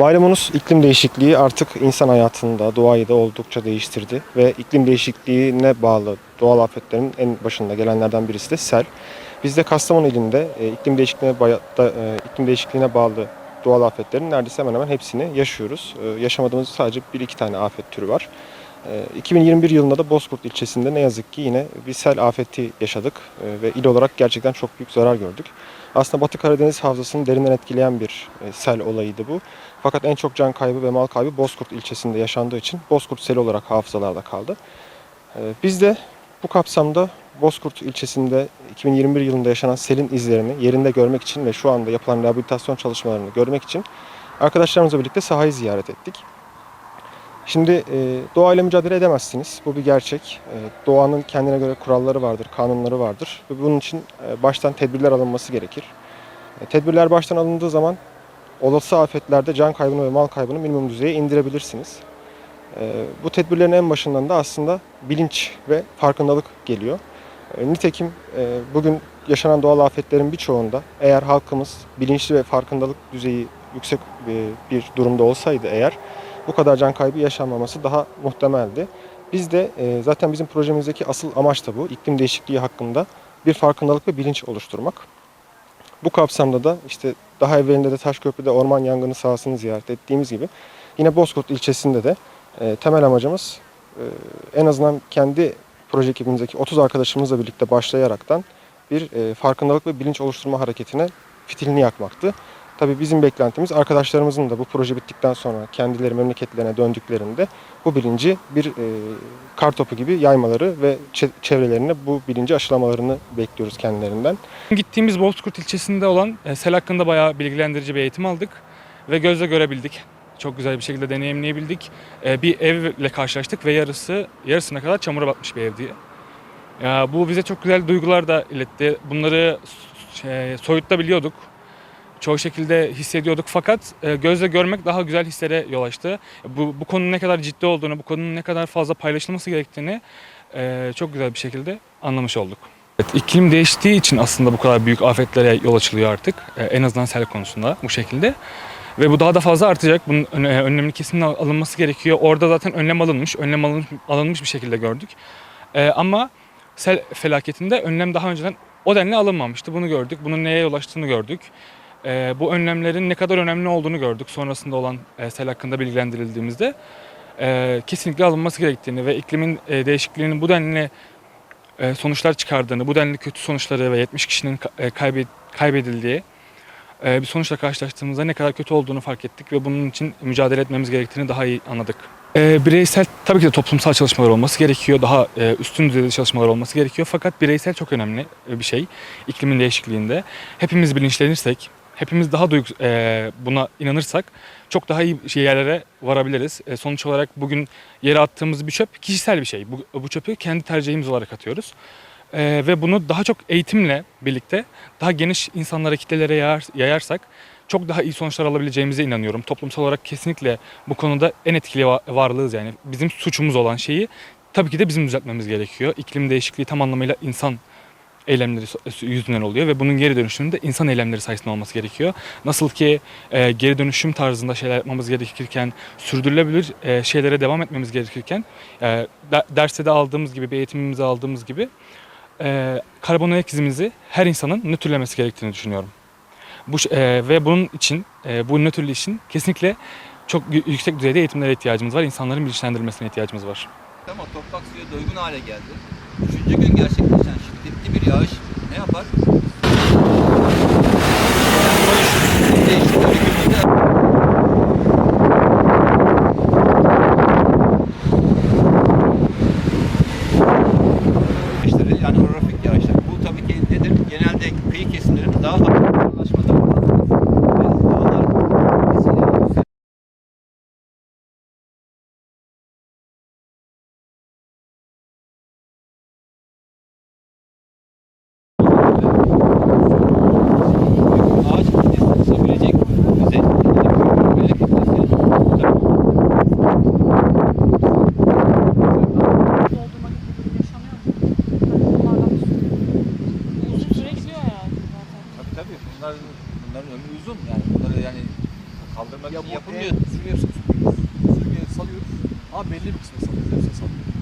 Malumunuz iklim değişikliği artık insan hayatında, doğayı da oldukça değiştirdi ve iklim değişikliğine bağlı doğal afetlerin en başında gelenlerden birisi de sel. Biz de Kastamonu ilinde e, iklim değişikliğine, da, e, iklim değişikliğine bağlı doğal afetlerin neredeyse hemen hemen hepsini yaşıyoruz. E, yaşamadığımız sadece bir iki tane afet türü var. E, 2021 yılında da Bozkurt ilçesinde ne yazık ki yine bir sel afeti yaşadık e, ve il olarak gerçekten çok büyük zarar gördük. Aslında Batı Karadeniz havzasını derinden etkileyen bir e, sel olayıydı bu. Fakat en çok can kaybı ve mal kaybı Bozkurt ilçesinde yaşandığı için Bozkurt seli olarak hafızalarda kaldı. E, Biz de bu kapsamda Bozkurt ilçesinde 2021 yılında yaşanan selin izlerini yerinde görmek için ve şu anda yapılan rehabilitasyon çalışmalarını görmek için arkadaşlarımızla birlikte sahayı ziyaret ettik. Şimdi e, doğayla mücadele edemezsiniz. Bu bir gerçek. E, doğanın kendine göre kuralları vardır, kanunları vardır. Ve bunun için e, baştan tedbirler alınması gerekir. E, tedbirler baştan alındığı zaman olası afetlerde can kaybını ve mal kaybını minimum düzeye indirebilirsiniz. E, bu tedbirlerin en başından da aslında bilinç ve farkındalık geliyor. E, nitekim e, bugün yaşanan doğal afetlerin birçoğunda eğer halkımız bilinçli ve farkındalık düzeyi yüksek e, bir durumda olsaydı eğer bu kadar can kaybı yaşanmaması daha muhtemeldi. Biz de e, zaten bizim projemizdeki asıl amaç da bu. İklim değişikliği hakkında bir farkındalık ve bilinç oluşturmak. Bu kapsamda da işte daha evvelinde de Taşköprü'de orman yangını sahasını ziyaret ettiğimiz gibi yine Bozkurt ilçesinde de e, temel amacımız e, en azından kendi proje ekibimizdeki 30 arkadaşımızla birlikte başlayaraktan bir farkındalık ve bilinç oluşturma hareketine fitilini yakmaktı. Tabii bizim beklentimiz arkadaşlarımızın da bu proje bittikten sonra kendileri memleketlerine döndüklerinde bu bilinci bir e, kar topu gibi yaymaları ve çe- çevrelerine bu bilinci aşılamalarını bekliyoruz kendilerinden. Gittiğimiz Bozkurt ilçesinde olan e, sel hakkında bayağı bilgilendirici bir eğitim aldık ve gözle görebildik. Çok güzel bir şekilde deneyimleyebildik. E, Bir evle karşılaştık ve yarısı yarısına kadar çamura batmış bir evdi. Ya, bu bize çok güzel duygular da iletti. Bunları e, soyutabiliyorduk. Çoğu şekilde hissediyorduk fakat e, gözle görmek daha güzel hislere yol açtı. Bu, bu konunun ne kadar ciddi olduğunu, bu konunun ne kadar fazla paylaşılması gerektiğini e, çok güzel bir şekilde anlamış olduk. Evet, iklim değiştiği için aslında bu kadar büyük afetlere yol açılıyor artık. Ee, en azından sel konusunda bu şekilde. Ve bu daha da fazla artacak. Bunun ön- e, önlemli kesin al- alınması gerekiyor. Orada zaten önlem alınmış. Önlem alınmış, alınmış bir şekilde gördük. Ama sel felaketinde önlem daha önceden o denli alınmamıştı. Bunu gördük. Bunun neye yol açtığını gördük. Ee, bu önlemlerin ne kadar önemli olduğunu gördük. Sonrasında olan e, sel hakkında bilgilendirildiğimizde. Ee, kesinlikle alınması gerektiğini ve iklimin e, değişikliğinin bu denli e, sonuçlar çıkardığını, bu denli kötü sonuçları ve 70 kişinin e, kaybe- kaybedildiği e, bir sonuçla karşılaştığımızda ne kadar kötü olduğunu fark ettik ve bunun için mücadele etmemiz gerektiğini daha iyi anladık. E, bireysel tabii ki de toplumsal çalışmalar olması gerekiyor. Daha e, üstün düzeyde çalışmalar olması gerekiyor. Fakat bireysel çok önemli e, bir şey iklimin değişikliğinde. Hepimiz bilinçlenirsek, hepimiz daha duygu, e, buna inanırsak çok daha iyi şey- yerlere varabiliriz. E, sonuç olarak bugün yere attığımız bir çöp kişisel bir şey. Bu, bu çöpü kendi tercihimiz olarak atıyoruz. Ee, ve bunu daha çok eğitimle birlikte daha geniş insanlara, kitlelere yayar, yayarsak çok daha iyi sonuçlar alabileceğimize inanıyorum. Toplumsal olarak kesinlikle bu konuda en etkili va- varlığız yani. Bizim suçumuz olan şeyi tabii ki de bizim düzeltmemiz gerekiyor. İklim değişikliği tam anlamıyla insan eylemleri so- yüzünden oluyor ve bunun geri dönüşümünde insan eylemleri sayesinde olması gerekiyor. Nasıl ki e, geri dönüşüm tarzında şeyler yapmamız gerekirken, sürdürülebilir e, şeylere devam etmemiz gerekirken, e, de- derste de aldığımız gibi, bir eğitimimizi aldığımız gibi e, karbon ayak izimizi her insanın nötrlemesi gerektiğini düşünüyorum. Bu e, ve bunun için e, bu nötrlü için kesinlikle çok yüksek düzeyde eğitimlere ihtiyacımız var. İnsanların bilinçlendirilmesine ihtiyacımız var. Ama toprak suya doygun hale geldi. Üçüncü gün gerçekleşen şiddetli bir yağış ne yapar? Yani orografik yağışlar. Bu tabii ki nedir? Genelde kıyı kesimlerin daha hafif yoğunlaşmadan ve dağlar kesimleri ağaç kitlesini tutabilecek düzey böyle kitlesi doldurma gibi bir durum yaşanıyor mu? Yani bunlardan bir sürü. Uzun süre gidiyor yani zaten. Tabii tabii bunlar bunların ömrü uzun yani bunları yani Kaldırmak Ya için yapılmıyor. yapılmıyor. Sürgüye sürgüye salıyoruz. Ama belli bir kısmı salıyoruz. Hepsini. Göreceksin.